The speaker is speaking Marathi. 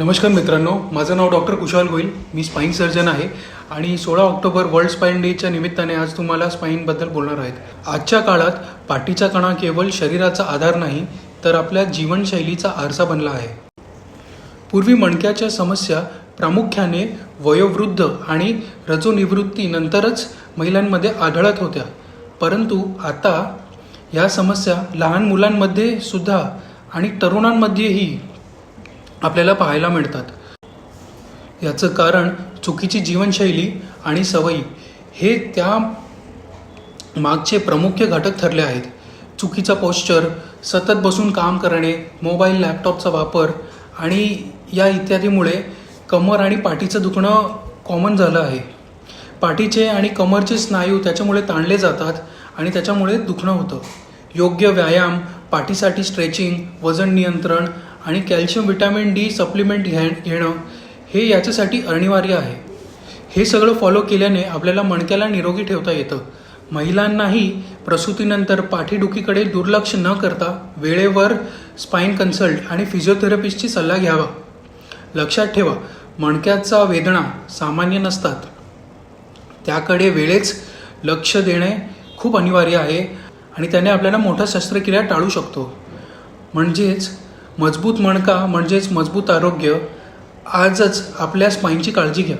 नमस्कार मित्रांनो माझं नाव डॉक्टर कुशाल गोईल मी स्पाईन सर्जन आहे आणि सोळा ऑक्टोबर वर्ल्ड स्पाईन डेच्या निमित्ताने आज तुम्हाला स्पाईनबद्दल बोलणार आहेत. आजच्या काळात पाठीचा कणा केवळ शरीराचा आधार नाही तर आपल्या जीवनशैलीचा आरसा बनला आहे. पूर्वी मणक्याच्या समस्या प्रामुख्याने वयोवृद्ध आणि रजोनिवृत्तीनंतरच महिलांमध्ये आढळत होत्या. परंतु आता ह्या समस्या लहान मुलांमध्ये सुद्धा आणि तरुणांमध्येही आपल्याला पाहायला मिळतात. याचं कारण चुकीची जीवनशैली आणि सवयी हे त्या मागचे प्रमुख घटक ठरले आहेत. चुकीचा पोश्चर सतत बसून काम करणे मोबाईल लॅपटॉपचा वापर आणि या इत्यादीमुळे कमर आणि पाठीचं दुखणं कॉमन झालं आहे. पाठीचे आणि कमरचे स्नायू त्याच्यामुळे ताणले जातात आणि त्याच्यामुळे दुखणं होतं. योग्य व्यायाम पाठीसाठी स्ट्रेचिंग वजन नियंत्रण आणि कॅल्शियम विटॅमिन डी सप्लिमेंट घ्या घेणं हे याच्यासाठी अनिवार्य आहे. हे सगळं फॉलो केल्याने आपल्याला मणक्याला निरोगी ठेवता येतं. महिलांनाही प्रसूतीनंतर पाठीडुकीकडे दुर्लक्ष न करता वेळेवर स्पाईन कन्सल्ट आणि फिजिओथेरपिस्टची सल्ला घ्यावा. लक्षात ठेवा मणक्याचा वेदना सामान्य नसतात. त्याकडे वेळेच लक्ष देणे खूप अनिवार्य आहे आणि त्याने आपल्याला मोठा शस्त्रक्रिया टाळू शकतो. म्हणजेच मजबूत मणका म्हणजेच मजबूत आरोग्य आजच आपल्या स्पाईनची काळजी घ्या.